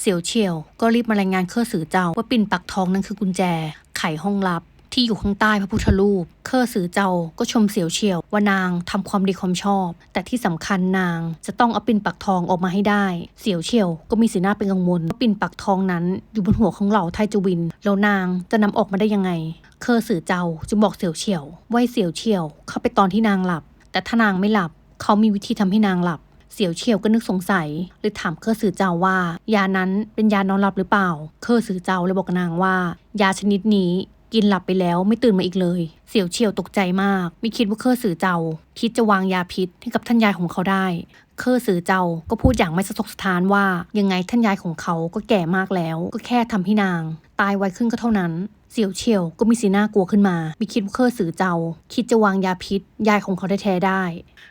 เสี่ยวเฉียว ก็รีบมารายงานเครือสือเจ้าว่าปิ่นปักทองนั้นคือกุญแจ ไขห้องลับที่อยู่ข้างใต้พระพุทธรูป เครือสือเจ้าก็ชมเสี่ยวเฉียวว่านางทำความดีความชอบ แต่ที่สำคัญนางจะต้องเอาปิ่นปักทองออกมาให้ได้ เสี่ยวเฉียวก็มีสีหน้าเป็นกังวลว่าปิ่นปักทองนั้นอยู่บนหัวของเหล่าไทจวิน แล้วนางจะนำออกมาได้ยังไง เครือสือเจ้าจึงบอกเสี่ยวเฉียวว่าให้เสี่ยวเฉียวเข้าไปตอนที่นางหลับ แต่ถ้านางไม่หลับ เขามีวิธีทำให้นางหลับ เสี่ยวเฉียวก็นึกสงสัยเลยถามเครือสือเจ้าว่า ยานั้นเป็นยานอนหลับหรือเปล่า เครือสือเจ้าเลยบอกนางว่า ยาชนิดนี้ กินหลับไปแล้วไม่ตื่นมาอีกเลย เสี่ยวเฉียวตกใจมาก ไม่คิดว่าเครือสือเจ้า คิดจะวางยาพิษให้กับท่านยายของเขาได้ เครือสือเจ้าก็พูดอย่างไม่สะทกสถานว่า ยังไงท่านยายของเขาก็แก่มากแล้ว ก็แค่ทำให้นาง ตายไวขึ้นก็เท่านั้น เสี่ยวเฉียวก็มีสีหน้ากลัวขึ้นมา ไม่คิดว่าเครือสือเจ้า คิดจะวางยาพิษ ยายของเขาได้แท้ได้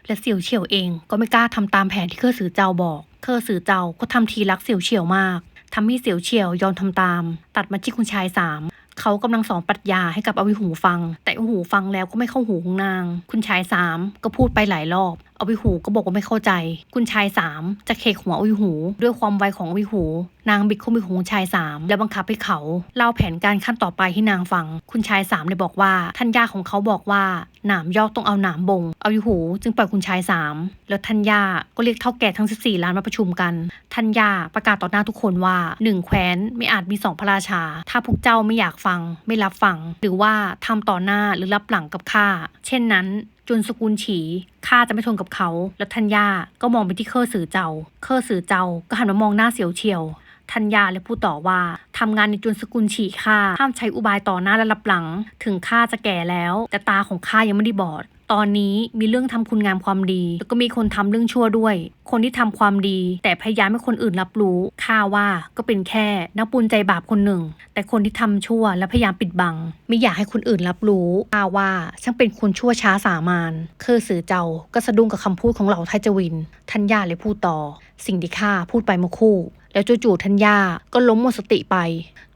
และเสี่ยวเฉียวเองก็ไม่กล้าทำตามแผนที่เครือสือเจ้าบอก เครือสือเจ้าก็ทำทีรักเสี่ยวเฉียวมากทำให้เสี่ยวเฉียวยอมทำตาม ตัดมาที่คุณชายสาม เขากำลังสอนปรัชญาให้กับอวิหูฟัง แต่อวิหูฟังแล้วก็ไม่เข้าหูของนาง คุณชายสามก็พูดไปหลายรอบอวิหูก็บอกว่าไม่เข้าใจ คุณชายสามจะเคกหัวอวิหู ด้วยความไวของอวิหู นางบิดข้อมือของคุณชายสามแล้วบังคับให้เขาเล่าแผนการขั้นต่อไปให้นางฟัง คุณชายสามเลยบอกว่าท่านย่าของเขาบอกว่าหนามยอกต้องเอาหนามบงเอวิหู จึงปล่อยคุณชายสามแล้วท่านย่าก็เรียกเท่าแก่ทั้ง 14 ล้านมาประชุมกันท่านย่าประกาศต่อหน้าทุกคนว่าหนึ่งแคว้นไม่อาจมีสองพระราชา ถ้าพวกเจ้าไม่อยากฟัง ไม่รับฟัง หรือว่าทำต่อหน้าหรือรับหลังกับข้าเช่นนั้นจุนสกุลฉีข้าจะไม่ทนกับเขา แล้วทัญญาก็มองไปที่เคอสือเจ้า เคอสือเจ้าก็หันมามองหน้าเสียวเฉียวทัญญาเลยพูดต่อว่าทำงานในจุนสกุลฉีข้าห้ามใช้อุบายต่อหน้าและรับหลัง ถึงข้าจะแก่แล้ว แต่ตาของข้ายังไม่ได้บอด ตอนนี้มีเรื่องทำคุณงามความดี แล้วก็มีคนทำเรื่องชั่วด้วย คนที่ทำความดี แต่พยายามให้คนอื่นรับรู้ข้าว่าก็เป็นแค่นักบุญใจบาปคนหนึ่ง แต่คนที่ทำชั่วและพยายามปิดบัง ไม่อยากให้คนอื่นรับรู้ข้าว่าช่างเป็นคนชั่วช้าสามานเคอสือเจ้าก็สะดุ้งกับคำพูดของเหล่าไทจวิน ทัญญาเลยพูดต่อ สิ่งที่ข้าพูดไปเมื่อคู่ แล้วจู่ๆทัญญาก็ล้มหมดสติไป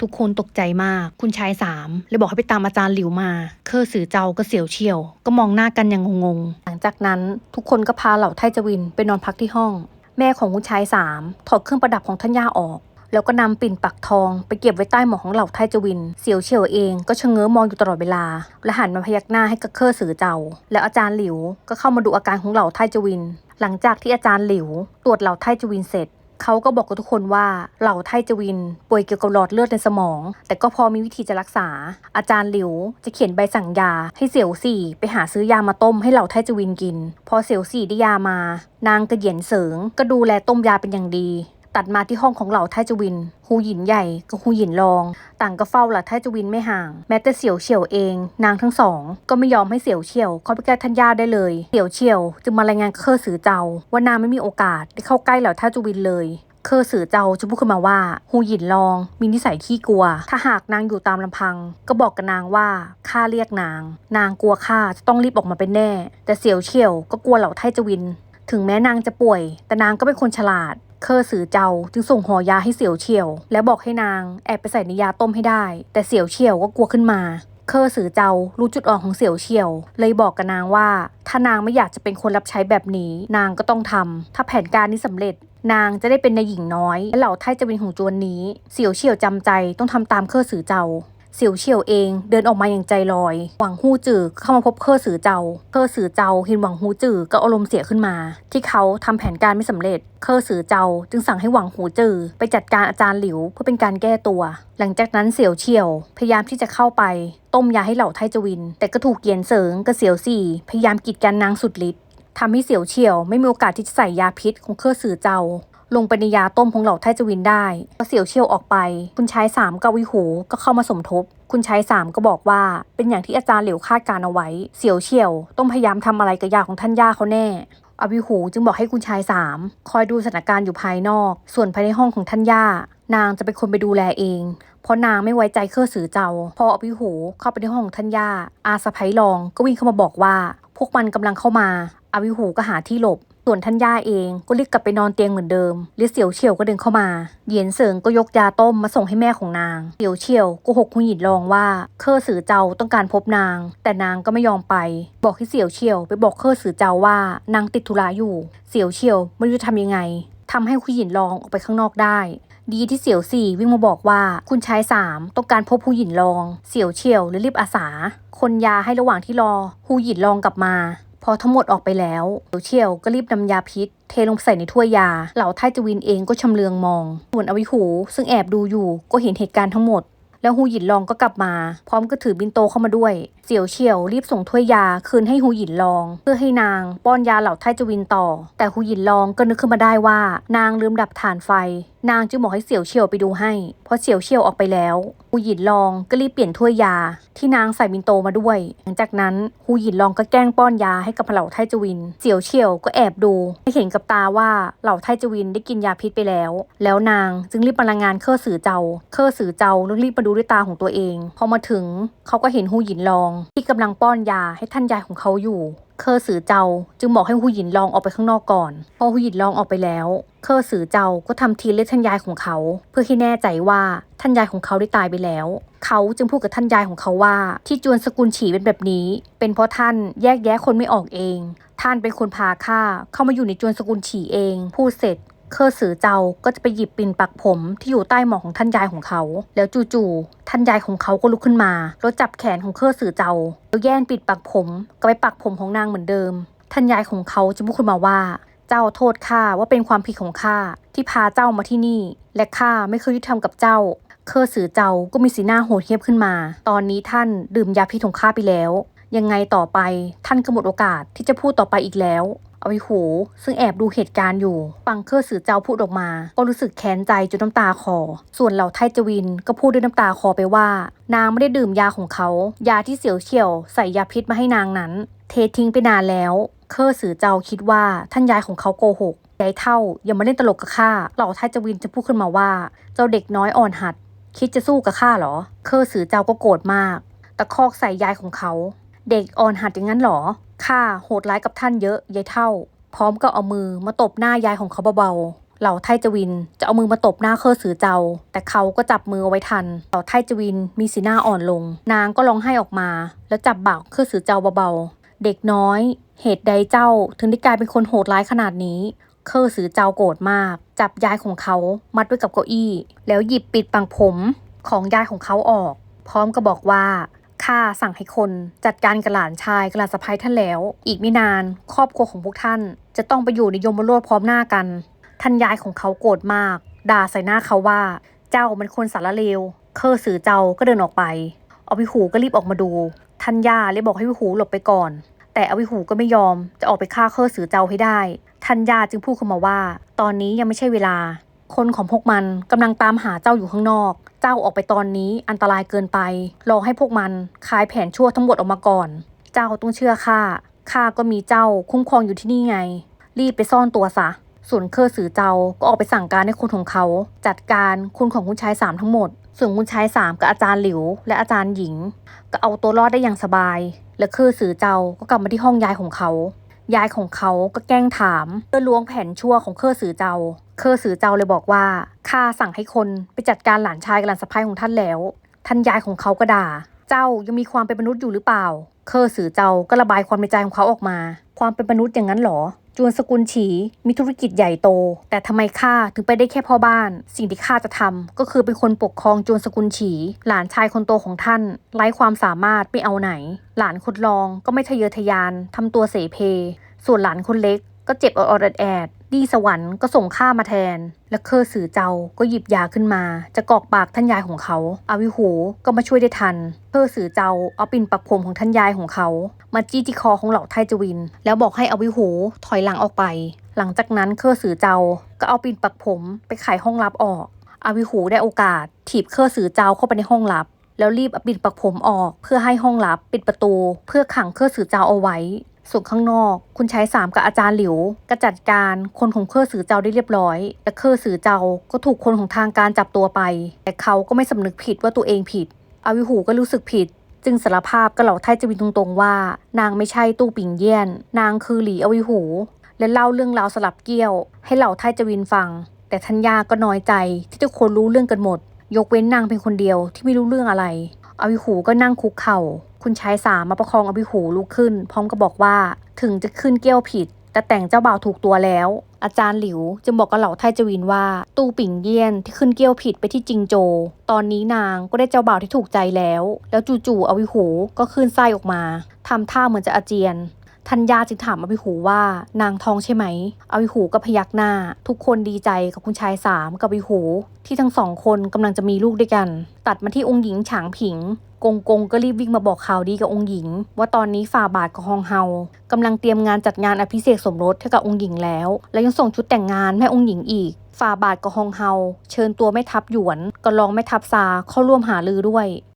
ทุกคนตกใจมาก คุณชายสามเลยบอกให้ไปตามอาจารย์หลิวมา เคอสือเจ้าก็เสียวเชียว ก็มองหน้ากันอย่างงงๆ หลังจากนั้นทุกคนก็พาเหล่าไทจวินไปนอนพักที่ห้อง แม่ของคุณชายสามถอดเครื่องประดับของท่านย่าออกแล้วก็นำปิ่นปักทองไปเก็บไว้ใต้หมอนของเหล่าไทจวิน เสียวเฉียวเองก็ชะเง้อมองอยู่ตลอดเวลา และหันมาพยักหน้าให้กับเคอสือเจ้า แล้วอาจารย์หลิวก็เข้ามาดูอาการของเหล่าไทจวิน หลังจากที่อาจารย์หลิว ตรวจเหล่าไทจวินเสร็จ เขาก็บอกกับทุกคนว่าเหล่าไทจวิน ป่วยเกี่ยวกับหลอดเลือดในสมอง แต่ก็พอมีวิธีจะรักษา อาจารย์หลิวจะเขียนใบสั่งยา ให้เสี่ยวสี่ไปหาซื้อยามาต้มให้เหล่าไทจวินกิน พอเสี่ยวสี่ได้ยามา นางกระเหยียนเสริงก็ดูแลต้มยาเป็นอย่างดี ตัดมาที่ห้องของเหล่าไทจวินฮูหยินใหญ่กับฮูหยินรอง ต่างก็เฝ้าเหล่าไทจวินไม่ห่าง แม้แต่เสี่ยวเฉียวเอง นางทั้งสอง ก็ไม่ยอมให้เสี่ยวเฉียวเข้าไปใกล้ท่านย่าได้เลย เสี่ยวเฉียวจึงมารายงานเคอสือเจ้า ว่านางไม่มีโอกาสได้เข้าใกล้เหล่าไทจวินเลยเคอสือเจ้าจะพูดขึ้นมาว่าฮูหยินลอง มีนิสัยขี้กลัว ถ้าหากนางอยู่ตามลำพัง ก็บอกกับนางว่าข้าเรียกนาง นางกลัวข้าจะต้องรีบออกมาเป็นแน่ แต่เสี่ยวเฉียวก็กลัวเหล่าไทจวิน ถึงแม้นางจะป่วย แต่นางก็เป็นคนฉลาด เคอสือเจ้าจึงส่งห่อยาให้เสี่ยวเฉียว แล้วบอกให้นางแอบไปใส่ในยาต้มให้ได้ แต่เสี่ยวเฉียวก็กลัวขึ้นมา เคอสือเจ้ารู้จุดอ่อนของเสี่ยวเฉียว เลยบอกกับนางว่า ถ้านางไม่อยากจะเป็นคนรับใช้แบบนี้ นางก็ต้องทำถ้าแผนการนี้สำเร็จนางจะได้เป็นนายหญิงน้อย และเหล่าไทจะเป็นของจวนนี้ เสี่ยวเฉียวจำใจต้องทำตามเคอสือเจ้า เสี่ยวเฉียวเองเดินออกมาอย่างใจลอย หวังฮู้จือเข้ามาพบเคอสือเจาเคอสือเจาเห็นหวังฮู้จือก็อารมณ์เสียขึ้นมา ที่เขาทำแผนการไม่สำเร็จ เคอสือเจาจึงสั่งให้หวังฮู้จือไปจัดการอาจารย์หลิวเพื่อเป็นการแก้ตัว หลังจากนั้นเสี่ยวเฉียว พยายามที่จะเข้าไป ต้มยาให้เหล่าไทจวิน แต่ก็ถูกเยียนเสิงกับเสี่ยวสี่พยายามกีดกันนางสุดฤทธิ์ทำให้เสี่ยวเฉียว ไม่มีโอกาสที่จะใส่ยาพิษของเคอสือเจา ลงไปในยาต้มของเหล่าไทจวินได้พอเสี่ยวเชี่ยวออกไป คุณชายสามกับวิหูก็เข้ามาสมทบ คุณชายสามก็บอกว่า เป็นอย่างที่อาจารย์เหลียวคาดการเอาไว้ เสี่ยวเชี่ยว ต้องพยายามทำอะไรกับยาของท่านย่าเขาแน่อวิหูจึงบอกให้คุณชายสามคอยดูสถานการณ์อยู่ภายนอก ส่วนภายในห้องของท่านย่า นางจะเป็นคนไปดูแลเอง เพราะนางไม่ไว้ใจเครือสือเจ้า พออวิหูเข้าไปในห้องของท่านย่า อาสะพ้ยรองก็วิ่งเข้ามาบอกว่า พวกมันกำลังเข้ามา อวิหูก็หาที่หลบ ส่วนท่านย่าเองก็รีบกลับไปนอนเตียงเหมือนเดิมลิเสี่ยวเฉียวก็เดินเข้ามา เหยียนเสิงก็ยกยาต้มมาส่งให้แม่ของนางเสี่ยวเฉียวก็หกคุณหยินรองว่าเคอสือเจ้าต้องการพบนาง แต่นางก็ไม่ยอมไป บอกให้เสี่ยวเฉียว ไปบอกเคอสือเจ้าว่านางติดธุระอยู่ เสี่ยวเฉียวไม่รู้จะทำยังไงทำให้คุณหยินรองออกไปข้างนอกได้ดีที่เสี่ยวสี่วิ่งมาบอกว่าคุณชายสามต้องการพบฮูหยินลอง เสี่ยวเฉียวเลยรีบอาสา คนยาให้ระหว่างที่รอฮูหยินลองกลับมา พอทั้งหมดออกไปแล้วเสี่ยวเฉียวก็รีบนำยาพิษ เทลงใส่ในถ้วยยา เหล่าไทจวินเองก็ชำเลืองมอง ส่วนอวิหู ซึ่งแอบดูอยู่ก็เห็นเหตุการณ์ทั้งหมด แล้วฮูหยินลองก็กลับมา พร้อมก็ถือบินโตเข้ามาด้วย เสี่ยวเฉียวรีบส่งถ้วยยาคืนให้ฮูหยินลอง เพื่อให้นาง ป้อนยาเหล่าไทจวินต่อ แต่ฮูหยินลองก็นึกขึ้นมาได้ว่า นางลืมดับถ่านไฟ นางจึงบอกให้เสี่ยวเฉียวไปดูให้เพราะเสี่ยวเฉียวออกไปแล้วฮูหยินลองก็รีบเปลี่ยนถ้วยยา ที่นางใส่บินโตมาด้วย หลังจากนั้นฮูหยินลองก็แกล้งป้อนยาให้กับเหล่าไทจวิน เสี่ยวเฉียวก็แอบดูให้เห็นกับตาว่าเหล่าไทจวินได้กินยาพิษไปแล้ว แล้วนางจึงรีบมารายงานเครือสือเจ้า เครือสือเจ้าเรื่องรีบมาดูด้วยตาของตัวเอง พอมาถึงเขาก็เห็นฮูหยินลอง ที่กำลังป้อนยาให้ท่านยายของเขาอยู่ เคอสือเจ้า จึงบอกให้ฮูหยินลองออกไปข้างนอกก่อน พอฮูหยินลองออกไปแล้ว เคอสือเจ้าก็ทำทีเรียกท่านยายของเขา เพื่อให้แน่ใจว่าท่านยายของเขาได้ตายไปแล้ว เขาจึงพูดกับท่านยายของเขาว่า ที่จวนสกุลฉีเป็นแบบนี้ เป็นเพราะท่านแยกแยะคนไม่ออกเอง ท่านเป็นคนพาข้าเข้ามาอยู่ในจวนสกุลฉีเอง พูดเสร็จ เคอสือเจ้าก็จะไปหยิบปิ่นปักผมที่อยู่ใต้หมอนของท่านยายของเขา แล้วจู่ๆท่านยายของเขาก็ลุกขึ้นมาแล้วจับแขนของเคอสือเจ้าแล้วแย่งปิดปักผมก็ไปปักผมของนางเหมือนเดิม ท่านยายของเขาจะพูดขึ้นมาว่า เจ้าโทษข้าว่าเป็นความผิดของข้าที่พาเจ้ามาที่นี่ และข้าไม่เคยยุติธรรมกับเจ้าเคอสือเจ้าก็มีสีหน้าโหดเหี้ยมขึ้นมา ตอนนี้ท่านดื่มยาพิษของข้าไปแล้ว ยังไงต่อไปท่านก็หมดโอกาสที่จะพูดต่อไปอีกแล้ว เอาไว้หู ซึ่งแอบดูเหตุการณ์อยู่ฟังเคอสือเจ้าพูดออกมา ก็รู้สึกแค้นใจจนน้ำตาคอ ส่วนเหล่าไทจวินก็พูดด้วยน้ำตาคอไปว่า นางไม่ได้ดื่มยาของเขา ยาที่เสียวเฉียวใส่ยาพิษมาให้นางนั้น เททิ้งไปนานแล้ว เคอสือเจ้าคิดว่าท่านยายของเขาโกหกยายเท่าอย่ามาเล่นตลกกับข้าเหล่าไทจวินจะพูดขึ้นมาว่า เจ้าเด็กน้อยอ่อนหัด คิดจะสู้กับข้าเหรอ เคอสือเจ้าก็โกรธมากตะคอกใส่ยายของเขา เด็กอ่อนหัดอย่างนั้นหรอข้าโหดร้ายกับท่านเยอะยายเท่า พร้อมกับเอามือมาตบหน้ายายของเขาเบาๆเหล่าไทจวินจะเอามือมาตบหน้าเคอสือเจ้า แต่เขาก็จับมือเอาไว้ทันเหล่าไทจวินมีสีหน้าอ่อนลง นางก็ร้องไห้ออกมา แล้วจับบ่าเคอสือเจ้าเบาๆเด็กน้อย เหตุใดเจ้าถึงได้กลายเป็นคนโหดร้ายขนาดนี้เคอสือเจ้าโกรธมาก จับยายของเขามัดไว้กับเก้าอี้ แล้วหยิบปิดปังผมของยายของเขาออก พร้อมกับบอกว่า ข้าสั่งให้คน จัดการกับหลานชายกับหลานสะพ้ายท่านแล้ว อีกไม่นานครอบครัวของพวกท่าน จะต้องไปอยู่ในยมโลดพร้อมหน้ากันท่านยายของเขาโกรธมาก ด่าใส่หน้าเขาว่า เจ้ามันคนสารเลว เคอสือเจ้าก็เดินออกไปอวิหูก็รีบออกมาดูท่านย่าเลยบอกให้วิหูหลบไปก่อน แต่อวิหูก็ไม่ยอมจะออกไปฆ่าเคอสือเจ้าให้ได้ท่านย่าจึงพูดขึ้นมาว่า ตอนนี้ยังไม่ใช่เวลา คนของพวกมันกำลังตามหาเจ้าอยู่ข้างนอก เจ้าออกไปตอนนี้อันตรายเกินไป รอให้พวกมันคลายแผนชั่วทั้งหมดออกมาก่อน เจ้าต้องเชื่อข้า ข้าก็มีเจ้าคุ้มครองอยู่ที่นี่ไง รีบไปซ่อนตัวซะ ส่วนเคอร์สือเจ้าก็ออกไปสั่งการให้คนของเขา จัดการคนของคุณชายสามทั้งหมด ส่วนคุณชายสามกับอาจารย์หลิว และอาจารย์หญิง ก็เอาตัวรอดได้อย่างสบาย และเคอร์สือเจ้าก็กลับมาที่ห้องยายของเขา ยายของเขาก็แกล้งถามเพื่อล้วงแผนชั่วของเคอสือเจ้า เคอสือเจ้าเลยบอกว่าข้าสั่งให้คนไปจัดการหลานชายกับหลานสะพ้ายของท่านแล้ว ท่านยายของเขาก็ด่า เจ้ายังมีความเป็นมนุษย์อยู่หรือเปล่า เคอสือเจ้าก็ระบายความในใจของเขาออกมา ความเป็นมนุษย์อย่างนั้นเหรอ จวนสกุลฉีมีธุรกิจใหญ่โต แต่ทำไมข้าถึงไปได้แค่พ่อบ้าน สิ่งที่ข้าจะทำก็คือเป็นคนปกครองจวนสกุลฉี หลานชายคนโตของท่าน ไร้ความสามารถไม่เอาไหน หลานคนรองก็ไม่ทะเยอทะยานทำตัวเสเพ ส่วนหลานคนเล็กก็เจ็บออดแอด ดีสวรรค์ก็ส่งข้ามาแทน และเคอสือเจ้าก็หยิบยาขึ้นมา จะกอกปากท่านยายของเขา อาวิหูก็มาช่วยได้ทัน เคอสือเจ้าเอาปิ่นปักผมของท่านยายของเขา มาจี้ที่คอของเหล่าไทจวิน แล้วบอกให้อาวิหูถอยหลังออกไป หลังจากนั้นเคอสือเจ้าก็เอาปิ่นปักผมไปไขห้องลับออก อาวิหูได้โอกาส ถีบเคอสือเจ้าเข้าไปในห้องลับ แล้วรีบเอาปิ่นปักผมออก เพื่อให้ห้องลับปิดประตู เพื่อขังเคอสือเจ้าเอาไว้ ส่วนข้างนอก คุณชายสามกับอาจารย์หลิวก็จัดการคนของเครอสือเจ้าได้เรียบร้อย และเครอสือเจ้าก็ถูกคนของทางการจับตัวไป แต่เขาก็ไม่สำนึกผิดว่าตัวเองผิด อาวิหูก็รู้สึกผิด จึงสารภาพกับเหล่าไทจวินตรงๆว่า นางไม่ใช่ตู้ปิงเยี่ยน นางคือหลีอวิหู และเล่าเรื่องราวสลับเกี้ยว ให้เหล่าไทจวินฟัง แต่ทัญญาก็น้อยใจที่ทุกคนรู้เรื่องกันหมด ยกเว้นนางเป็นคนเดียวที่ไม่รู้เรื่องอะไรอวิหูก็นั่งคุกเข่า คุณชายสามมาประคองอวิหูลุกขึ้น พร้อมกับบอกว่าถึงจะขึ้นเกี้ยวผิด แต่แต่งเจ้าบ่าวถูกตัวแล้ว อาจารย์หลิวจึงบอกกับเหล่าไทจวินว่า ตูปิ่งเยี่ยนที่ขึ้นเกี้ยวผิดไปที่จิงโจ ตอนนี้นางก็ได้เจ้าบ่าวที่ถูกใจแล้ว แล้วจู่ๆอวิหูก็ขึ้นไส้ออกมาทำท่าเหมือนจะอาเจียน ทัญญาจึงถามอวิหูว่านางทองใช่ไหมอวิหูก็พยักหน้า ทุกคนดีใจกับคุณชายสามกับอวิหู ที่ทั้งสองคนกำลังจะมีลูกด้วยกัน ตัดมาที่องค์หญิงฉางผิงกงกงก็รีบวิ่งมาบอกข่าวดีกับองค์หญิง ว่าตอนนี้ฝ่าบาทกับฮองเฮากำลังเตรียมงานจัดงานอภิเษกสมรสให้กับองค์หญิงแล้ว และยังส่งชุดแต่งงานให้องค์หญิงอีก ฝ่าบาทกับฮองเฮาเชิญตัวแม่ทัพหยวนกับรองแม่ทัพซาเข้าร่วมหาลือด้วย